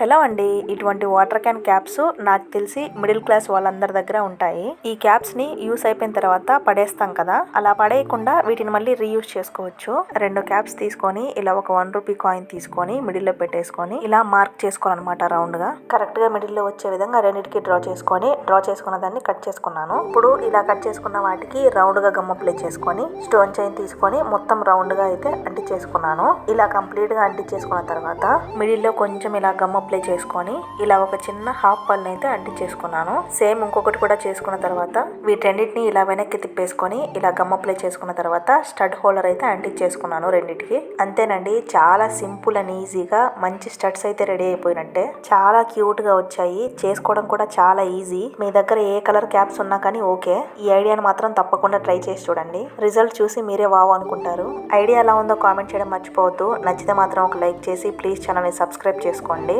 Hello అండి. ఇటువంటి water can caps నాకు తెలిసి మిడిల్ క్లాస్ వాళ్ళందరి దగ్గర ఉంటాయి. ఈ క్యాప్స్ని యూస్ అయిపోయిన తర్వాత పడేస్తాం కదా. అలా పడేయకుండా వీటిని మళ్ళీ రీయూస్ చేసుకోవచ్చు. రెండు క్యాప్స్ తీసుకొని ఇలా ఒక వన్ రూపీ కాయిన్ తీసుకొని మిడిల్లో పెట్టేసుకొని ఇలా మార్క్ చేసుకోవాలన్నమాట రౌండ్గా. కరెక్ట్గా మిడిల్లో వచ్చే విధంగా రెండింటికి డ్రా చేసుకొని డ్రా చేసుకున్న దాన్ని కట్ చేసుకున్నాను. ఇప్పుడు ఇలా కట్ చేసుకున్న వాటికి రౌండ్గా గమ్ ప్లే చేసుకొని స్టోన్ చైన్ తీసుకొని మొత్తం రౌండ్గా అయితే అంటించేసుకున్నాను ఇలా కంప్లీట్గా అంటించేసుకున్న తర్వాత మిడిల్లో కొంచెం ఇలా గమ్మ అప్లై చేసుకొని ఇలా ఒక చిన్న హాఫ్ పళ్ళని అయితే అంటించేసుకున్నాను సేమ్ ఇంకొకటి కూడా చేసుకున్న తర్వాత వీటన్నిటిని ఇలా వెనక్కి తిప్పేసుకొని ఇలా గమ్ అప్లై చేసుకున్న తర్వాత స్టడ్ హోల్డర్ అయితే అంటించేసుకున్నాను రెండింటికి. అంతేనండి చాలా సింపుల్ అండ్ ఈజీగా మంచి స్టడ్స్ అయితే రెడీ అయిపోయినట్టే. చాలా క్యూట్గా వచ్చాయి. చేసుకోవడం కూడా చాలా ఈజీ. మీ దగ్గర ఏ కలర్ క్యాప్స్ ఉన్నా కానీ ఓకే. ఈ ఐడియాని మాత్రం తప్పకుండా ట్రై చేసి చూడండి. రిజల్ట్ చూసి మీరే వావ్ అనుకుంటారు. ఐడియా ఎలా ఉందో కామెంట్ చేయడం మర్చిపోవద్దు. నచ్చితే మాత్రం ఒక లైక్ చేసి ప్లీజ్ ఛానల్ని సబ్స్క్రైబ్ చేసుకోండి.